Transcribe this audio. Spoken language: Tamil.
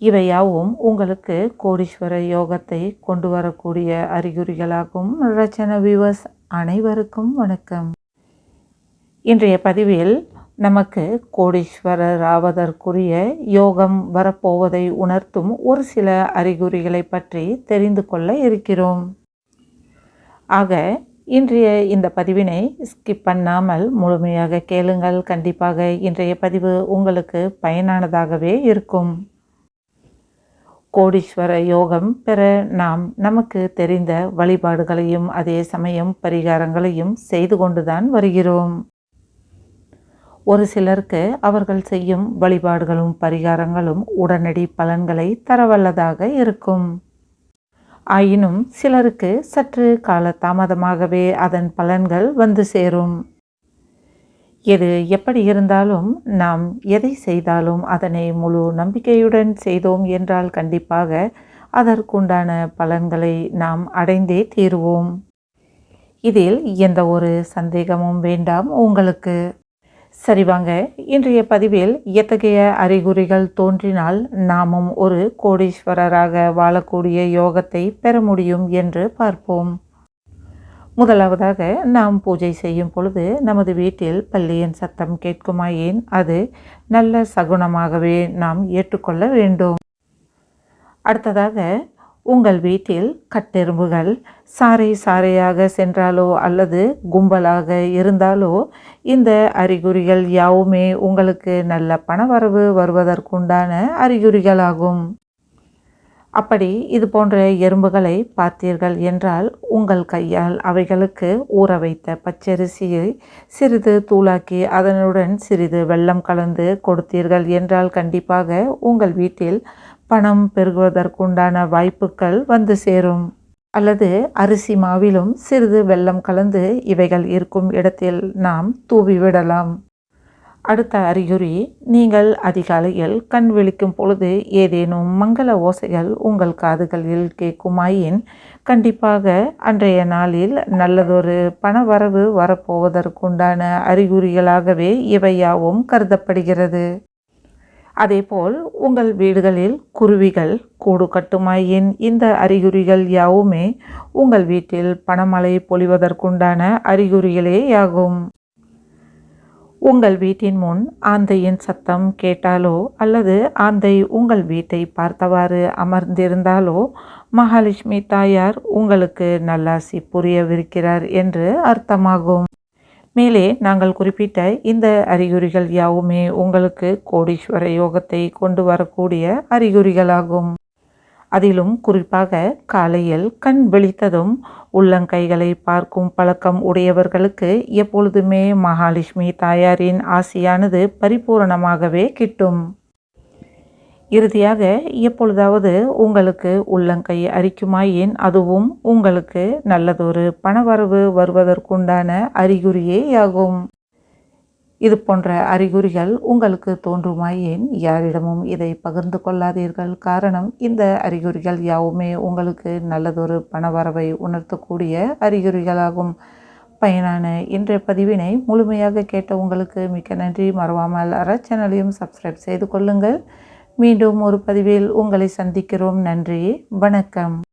இவையாவும் உங்களுக்கு கோடீஸ்வர யோகத்தை கொண்டு வரக்கூடிய அறிகுறிகளாகும். ரச்சன விவஸ் அனைவருக்கும் வணக்கம். இன்றைய பதிவில் நமக்கு கோடீஸ்வரர் ஆவதற்குரிய யோகம் வரப்போவதை உணர்த்தும் ஒரு சில அறிகுறிகளை பற்றி தெரிந்து கொள்ள இருக்கிறோம். ஆக இன்றைய இந்த பதிவினை ஸ்கிப் பண்ணாமல் முழுமையாக கேளுங்கள். கண்டிப்பாக இன்றைய பதிவு உங்களுக்கு பயனானதாகவே இருக்கும். கோடீஸ்வர யோகம் பெற நாம் நமக்கு தெரிந்த வழிபாடுகளையும் அதே சமயம் பரிகாரங்களையும் செய்து கொண்டுதான் வருகிறோம். ஒரு சிலருக்கு அவர்கள் செய்யும் வழிபாடுகளும் பரிகாரங்களும் உடனடி பலன்களை தரவல்லதாக இருக்கும். ஆயினும் சிலருக்கு சற்று கால தாமதமாகவே அதன் பலன்கள் வந்து சேரும். எது எப்படி இருந்தாலும் நாம் எதை செய்தாலும் அதனை முழு நம்பிக்கையுடன் செய்தோம் என்றால் கண்டிப்பாக அதற்குண்டான பலன்களை நாம் அடைந்தே தீருவோம். இதில் எந்த ஒரு சந்தேகமும் வேண்டாம் உங்களுக்கு. சரி வாங்க இன்றைய பதிவில் எத்தகைய அறிகுறிகள் தோன்றினால் நாமும் ஒரு கோடீஸ்வரராக வாழக்கூடிய யோகத்தை பெற முடியும் என்று பார்ப்போம். முதலாவதாக நாம் பூஜை செய்யும் பொழுது நமது வீட்டில் பள்ளியின் சத்தம் கேட்குமாயின் அது நல்ல சகுனமாகவே நாம் ஏற்றுக்கொள்ள வேண்டும். அடுத்ததாக உங்கள் வீட்டில் கட்டெரும்புகள் சாறை சாறையாக சென்றாலோ அல்லது கும்பலாக இருந்தாலோ இந்த அறிகுறிகள் யாவுமே உங்களுக்கு நல்ல பணவரவு வருவதற்குண்டான அறிகுறிகளாகும். அப்படி இது போன்ற எறும்புகளை பார்த்தீர்கள் என்றால் உங்கள் கையால் அவைகளுக்கு ஊற வைத்த பச்சரிசியை சிறிது தூளாக்கி அதனுடன் சிறிது வெள்ளம் கலந்து கொடுத்தீர்கள் என்றால் கண்டிப்பாக உங்கள் வீட்டில் பணம் பெருகுவதற்குண்டான வாய்ப்புகள் வந்து சேரும். அல்லது அரிசி மாவிலும் சிறிது வெள்ளம் கலந்து இவைகள் இருக்கும் இடத்தில் நாம் தூவிவிடலாம் அடுத்த அறிகுறி நீங்கள் அதிகாலையில் கண் விழிக்கும் பொழுது ஏதேனும் மங்கள ஓசைகள் உங்கள் காதுகளில் கேட்குமாயின் கண்டிப்பாக அன்றைய நாளில் நல்லதொரு பணவரவு வரப்போவதற்குண்டான அறிகுறிகளாகவே இவையாவும் கருதப்படுகிறது. அதேபோல் உங்கள் வீடுகளில் குருவிகள் கூடு கட்டுமாயின் இந்த அறிகுறிகள் யாவுமே உங்கள் வீட்டில் பணமழை பொழிவதற்குண்டான அறிகுறிகளேயாகும் உங்கள் வீட்டின் முன் ஆந்தையின் சத்தம் கேட்டாலோ அல்லது ஆந்தை உங்கள் வீட்டை பார்த்தவாறு அமர்ந்திருந்தாலோ மகாலட்சுமி தாயார் உங்களுக்கு நல்லாசி புரியவிருக்கிறார் என்று அர்த்தமாகும். மேலே நாங்கள் குறிப்பிட்ட இந்த அறிகுறிகள் யாவுமே உங்களுக்கு கோடீஸ்வர யோகத்தை கொண்டு வரக்கூடிய அறிகுறிகளாகும். அதிலும் குறிப்பாக காலையில் கண் விழித்ததும் உள்ளங்கைகளை பார்க்கும் பழக்கம் உடையவர்களுக்கு எப்பொழுதுமே மகாலட்சுமி தாயாரின் ஆசியானது பரிபூரணமாகவே கிட்டும். இறுதியாக எப்பொழுதாவது உங்களுக்கு உள்ளங்கை அரிக்குமாயின் அதுவும் உங்களுக்கு நல்லதொரு பணவரவு வருவதற்குண்டான அறிகுறியே ஆகும் இது போன்ற அறிகுறிகள் உங்களுக்கு தோன்றுமாயின் யாரிடமும் இதை பகிர்ந்து கொள்ளாதீர்கள். காரணம் இந்த அறிகுறிகள் யாவுமே உங்களுக்கு நல்லதொரு பணவரவை உணர்த்தக்கூடிய அறிகுறிகளாகும். பயனான இன்றைய பதிவினை முழுமையாக கேட்ட உங்களுக்கு மிக்க நன்றி. மறவாமல் அற சேனலையும் சப்ஸ்கிரைப் செய்து கொள்ளுங்கள். மீண்டும் ஒரு பதிவில் உங்களை சந்திக்கிறோம். நன்றி. வணக்கம்.